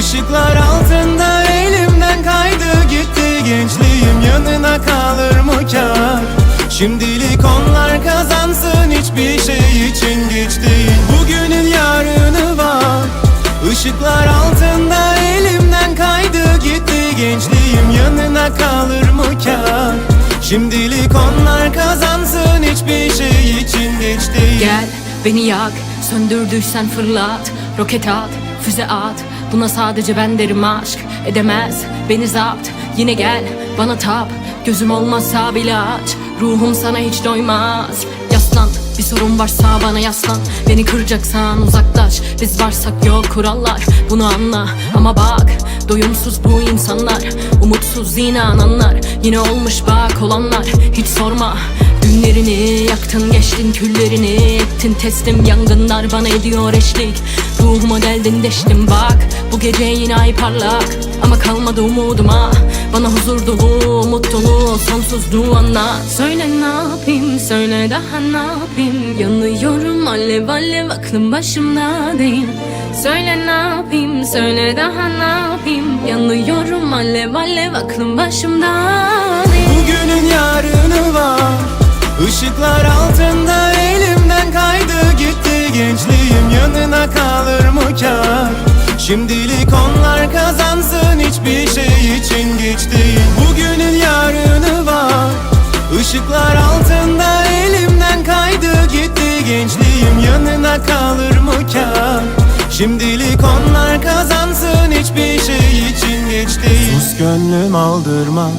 Işıklar altında elimden kaydı gitti. Gençliğim yanına kalır mı kar? Şimdilik onlar kazansın hiçbir şey için geç değil. Bugünün yarını var. Işıklar altında elimden kaydı gitti. Gençliğim yanına kalır mı kar? Şimdilik onlar kazansın hiçbir şey için geç değil. Gel beni yak Söndürdüysen fırlat. Roket at Füze at Buna sadece ben derim aşk Edemez. Beni zapt Yine gel bana tap. Gözüm olmazsa bile aç Ruhum sana hiç doymaz. Yaslan bir sorun varsa bana yaslan. Beni kıracaksan uzaklaş Biz varsak yok kurallar. Bunu anla ama bak Doyumsuz bu insanlar. Umutsuz inananlar Yine olmuş bak olanlar. Hiç sorma Günlerini yaktın geçtin küllerini ettin. Teslim Yangınlar bana ediyor eşlik. Ruhuma deldin deştim bak. Bu gece yine ay parlak. Ama kalmadı umuduma. Bana huzur dolu umut dolu Sonsuzluğu anla. Söyle ne yapayım söyle daha ne yapayım? Yanıyorum alev alev aklım başımda değil. Söyle ne yapayım söyle daha ne yapayım? Yanıyorum alev alev aklım başımda değil. Bugünün yarını var Şimdilik onlar kazansın hiçbir şey için geç değil. Bugünün yarını var Işıklar altında elimden kaydı. Gitti Gençliğim yanına kalır mı kar? Şimdilik onlar kazansın hiçbir şey için geç değil. Sus gönlüm aldırma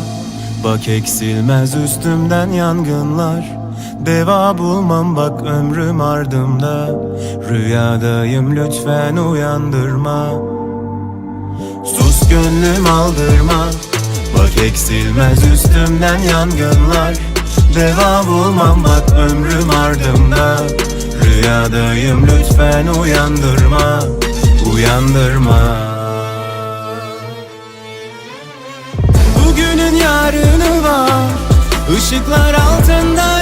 Bak eksilmez üstümden yangınlar Deva bulmam bak ömrüm ardımda. Rüyadayım lütfen uyandırma. Sus gönlüm aldırma. Bak eksilmez üstümden yangınlar. Deva bulmam bak ömrüm ardımda. Rüyadayım lütfen uyandırma. Uyandırma. Bugünün yarını var. Işıklar altında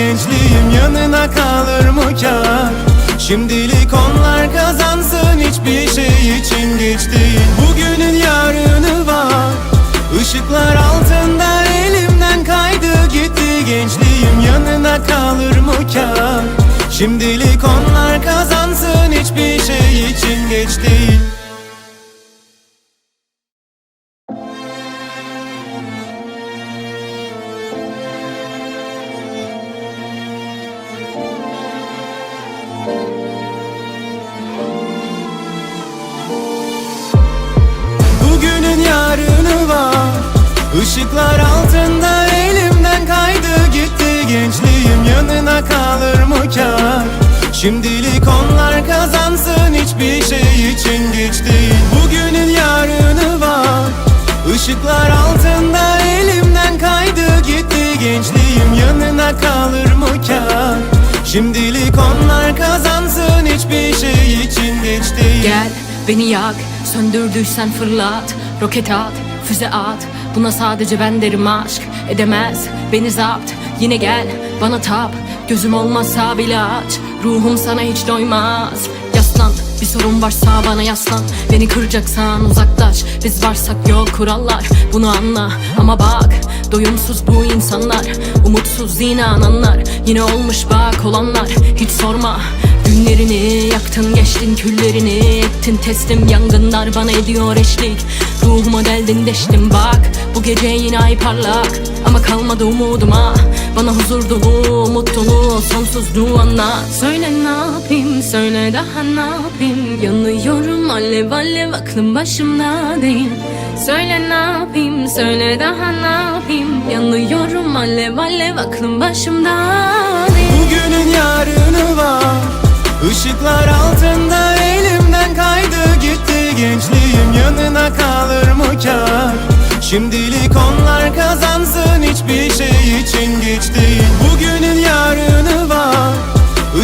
Gençliğim yanına kalır mı kar? Şimdilik onlar kazansın hiçbir şey için geç değil. Bugünün yarını var. Işıklar altında elimden kaydı gitti. Gençliğim yanına kalır mı kar? Şimdilik onlar kazansın hiçbir şey için geç değil Işıklar altında elimden kaydı gitti. Gençliğim yanına kalır mı kar? Şimdilik onlar kazansın hiçbir şey için geç değil. Bugünün yarını var. Işıklar altında elimden kaydı gitti. Gençliğim yanına kalır mı kar? Şimdilik onlar kazansın hiçbir şey için geç değil. Gel beni yak Söndürdüysen fırlat Roket at Füze at Buna sadece ben derim aşk. Edemez beni zapt Yine gel bana tap. Gözüm olmazsa bile aç Ruhum sana hiç doymaz. Yaslan bir sorun varsa bana yaslan. Beni kıracaksan uzaklaş Biz varsak yok kurallar. Bunu anla ama bak Doyumsuz bu insanlar. Umutsuz inananlar Yine olmuş bak olanlar. Hiç sorma Günlerini yaktın geçtin küllerini ettin teslim Yangınlar bana ediyor eşlik Ruhuma deldin deştim bak. Bu gece yine ay parlak. Ama kalmadı umuduma. Bana huzur dolu umut dolu Sonsuzluğu anla. Söyle ne yapayım söyle daha ne yapayım? Yanıyorum alev alev aklım başımda değil. Söyle ne yapayım söyle daha ne yapayım? Yanıyorum alev alev aklım başımda değil. Bugünün yarını var. Işıklar altında elimden kaydı gitti Gençliğim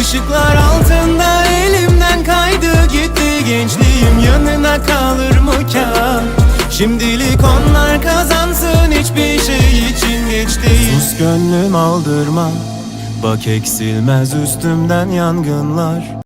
Işıklar altında elimden kaydı gitti. Gençliğim yanına kalır mı kar Şimdilik onlar kazansın hiçbir şey için geç değil. Sus gönlüm aldırma Bak eksilmez üstümden yangınlar